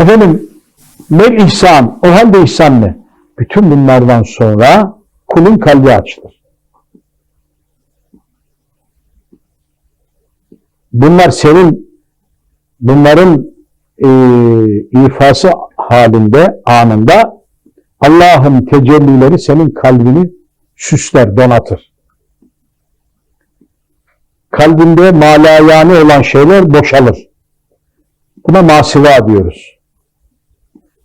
Efendim ne ihsan? O halde ihsan ne? Bütün bunlardan sonra kulun kalbi açılır. Bunlar senin bunların e, ifası halinde anında Allah'ın tecellileri senin kalbini süsler, donatır. Kalbinde malayani olan şeyler boşalır. Buna masiva diyoruz.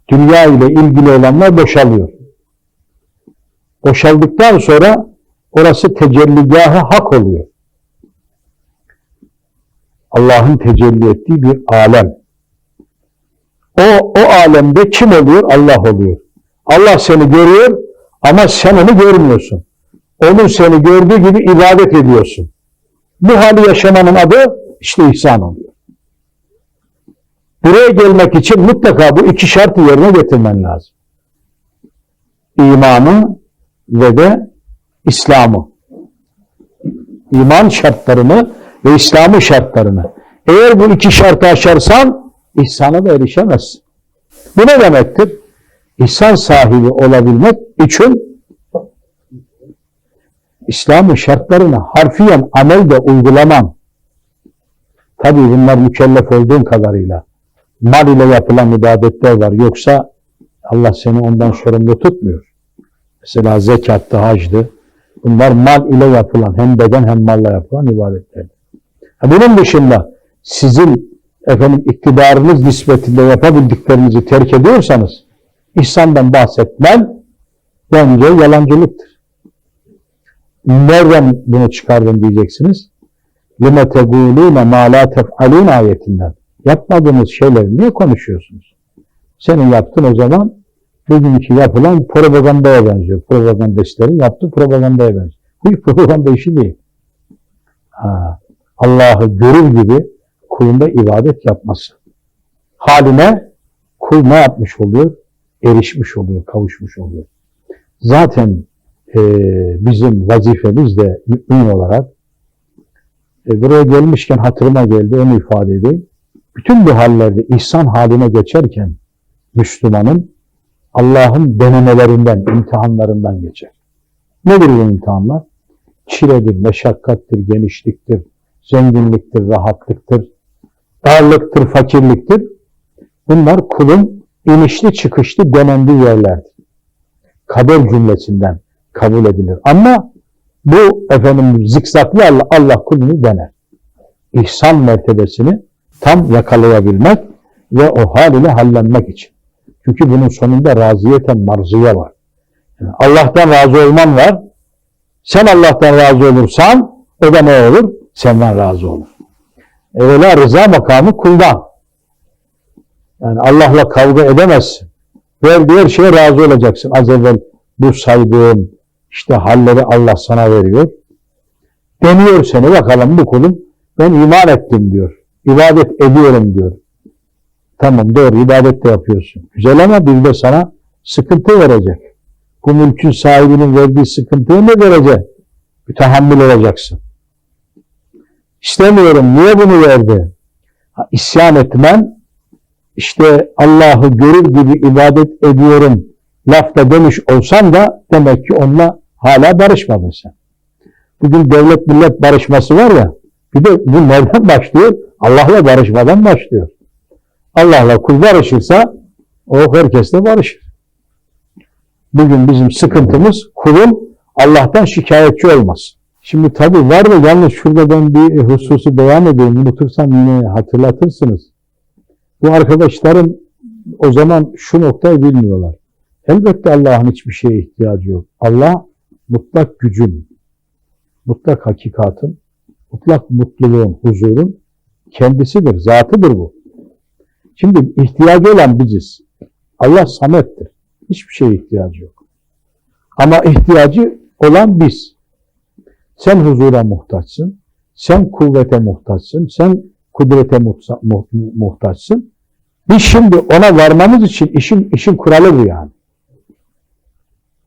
Dünya ile ilgili olanlar boşalıyor. Boşaldıktan sonra orası tecelligahı hak oluyor. Allah'ın tecelli ettiği bir alem. O, o alemde kim oluyor? Allah oluyor. Allah seni görüyor ama sen onu görmüyorsun. Onun seni gördüğü gibi ibadet ediyorsun. Bu hali yaşamanın adı işte ihsan oluyor. Buraya gelmek için mutlaka bu iki şartı yerine getirmen lazım. İmanı ve de İslam'ı. İman şartlarını ve İslam'ın şartlarını. Eğer bu iki şartı aşarsan ihsana da erişemezsin. Bu ne demektir? İhsan sahibi olabilmek için İslam'ın şartlarını harfiyen amelde uygulaman. Tabi bunlar mükellef olduğun kadarıyla Mal ile yapılan ibadetler var. Yoksa Allah seni ondan sorumlu tutmuyor. Mesela zekattı, hacdı. Bunlar mal ile yapılan, hem beden hem malla yapılan ibadetler. Ha, Bunun dışında sizin efendim iktidarınız nispetinde yapabildiklerinizi terk ediyorsanız ihsandan bahsetmen bence yalancılıktır. Nereden bunu çıkardın diyeceksiniz. لِمَ تَقُولُونَ مَا لَا تَفْعَلُونَ ayetinden. Yapmadığınız şeyleri niye konuşuyorsunuz? Senin yaptığın o zaman bugünkü yapılan propagandaya benziyor. Propagandistlerin yaptığı propagandaya benziyor. Bu propaganda işi değil. Allah'ı görür gibi kulunda ibadet yapması. Haline kul ne yapmış oluyor? Erişmiş oluyor, kavuşmuş oluyor. Zaten e, bizim vazifemiz de mümin olarak e, buraya gelmişken hatırıma geldi, onu ifade edeyim. Bütün bu hallerde ihsan haline geçerken Müslümanın Allah'ın denemelerinden, imtihanlarından geçer. Nedir bu imtihanlar? Çiledir, meşakkattir, genişliktir, zenginliktir, rahatlıktır, darlıktır, fakirliktir. Bunlar kulun inişli çıkışlı denendiği yerlerdir. Kader cümlesinden kabul edilir. Ama bu efendim zikzaklı Allah, Allah kulunu dener. İhsan mertebesini tam yakalayabilmek ve o haline hallenmek için. Çünkü bunun sonunda raziyeten marziye var. Yani Allah'tan razı olman var. Sen Allah'tan razı olursan o da ne olur? Senden razı olur. Evvela rıza makamı kuldan. Yani Allah'la kavga edemezsin. Verdiği her şeye razı olacaksın. Az evvel bu saydığım işte halleri Allah sana veriyor. Deniyor seni bakalım bu kulum ben iman ettim diyor. İbadet ediyorum diyor. Tamam doğru ibadet de yapıyorsun. Güzel ama bir de sana sıkıntı verecek. Bu mülkün sahibinin verdiği sıkıntıyı ne verecek? Mütehammil olacaksın. İstemiyorum. Niye bunu verdi? Ha, isyan etmen işte Allah'ı görür gibi ibadet ediyorum lafta demiş olsan da demek ki onunla hala barışmadın sen. Bugün devlet millet barışması var ya bir de bu nereden başlıyor? Allah'la barışmadan başlıyor. Allah'la kul barışırsa o herkesle barışır. Bugün bizim sıkıntımız kulun Allah'tan şikayetçi olması. Şimdi tabii var da yalnız şurada ben bir hususu beyan edeyim. Unutursam yine hatırlatırsınız. Bu arkadaşların o zaman şu noktayı bilmiyorlar. Elbette Allah'ın hiçbir şeye ihtiyacı yok. Allah mutlak gücün, mutlak hakikatın, mutlak mutluluğun, huzurun kendisidir, zatıdır bu. Şimdi ihtiyacı olan biziz. Allah samettir. Hiçbir şeye ihtiyacı yok. Ama ihtiyacı olan biz. Sen huzura muhtaçsın. Sen kuvvete muhtaçsın. Sen kudrete muhta- mu- muhtaçsın. Biz şimdi ona varmamız için işin işin kuralı bu yani.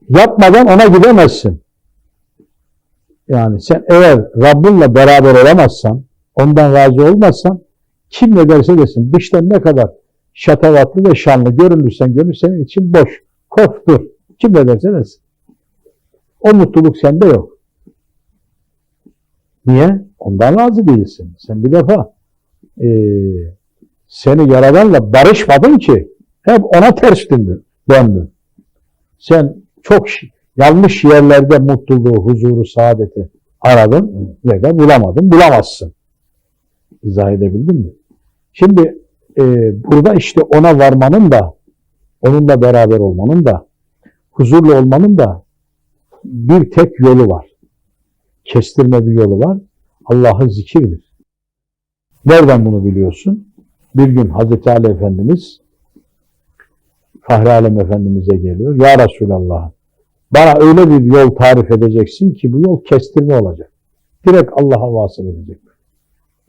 Yapmadan ona gidemezsin. Yani sen eğer Rabbinle beraber olamazsan, ondan razı olmazsan kim ne derse desin, dıştan ne kadar şatavatlı ve şanlı görünürsen görünür senin için boş. Kork dur. Kim ne derse desin. O mutluluk sende yok. Niye? Ondan razı değilsin. Sen bir defa eee seni yaradanla barışmadın ki hep ona ters döndün. döndün. Sen çok yanlış yerlerde mutluluğu, huzuru, saadeti aradın ve de bulamadın. Bulamazsın. İzah edebildim mi? Şimdi e, burada işte ona varmanın da onunla beraber olmanın da huzurlu olmanın da bir tek yolu var. Kestirme bir yolu var. Allah'ı zikirdir. Nereden bunu biliyorsun? Bir gün Hazreti Ali Efendimiz Fahri Alem Efendimiz'e geliyor. Ya Resulallah bana öyle bir yol tarif edeceksin ki bu yol kestirme olacak. Direkt Allah'a vasıl edecek.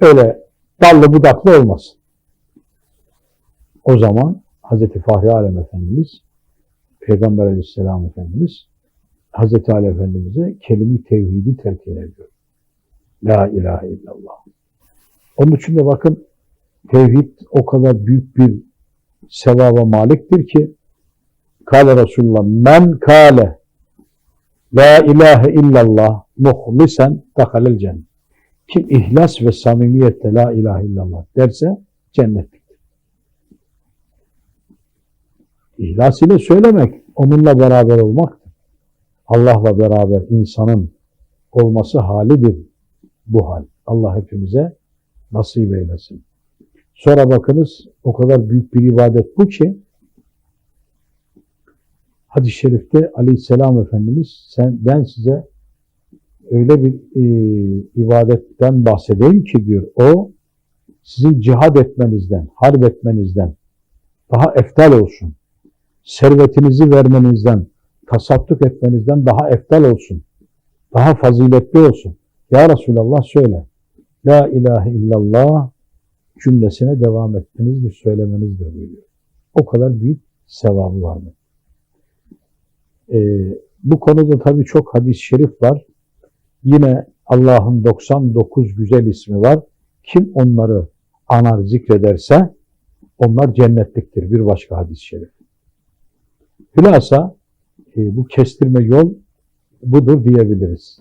Öyle dallı budaklı olmasın. O zaman Hazreti Fahri Alem Efendimiz Peygamber Aleyhisselam Efendimiz Hazreti Ali Efendimiz'e kelime-i tevhidi telkin ediyor. La ilahe illallah. Onun için de bakın tevhid o kadar büyük bir sevaba maliktir ki Kale Resulullah men kale La ilahe illallah muhlisen dahalel cennet. Kim ihlas ve samimiyetle la ilahe illallah derse cennetliktir. İhlas ile söylemek, onunla beraber olmaktır. Allah'la beraber insanın olması halidir bu hal. Allah hepimize nasip eylesin. Sonra bakınız o kadar büyük bir ibadet bu ki hadis-i şerifte aleyhisselam Efendimiz sen, ben size öyle bir e, ibadetten bahsedeyim ki diyor o sizin cihad etmenizden, harp etmenizden daha eftal olsun. Servetinizi vermenizden, tasadduk etmenizden daha eftal olsun. Daha faziletli olsun. Ya Resulallah söyle. La ilahe illallah cümlesine devam etmenizdir, söylemenizdir buyuruyor. O kadar büyük sevabı var mı? Ee, bu konuda tabii çok hadis-i şerif var. Yine Allah'ın 99 güzel ismi var. Kim onları anar zikrederse onlar cennetliktir. Bir başka hadis-i şerif. Hülasa e, bu kestirme yol budur diyebiliriz.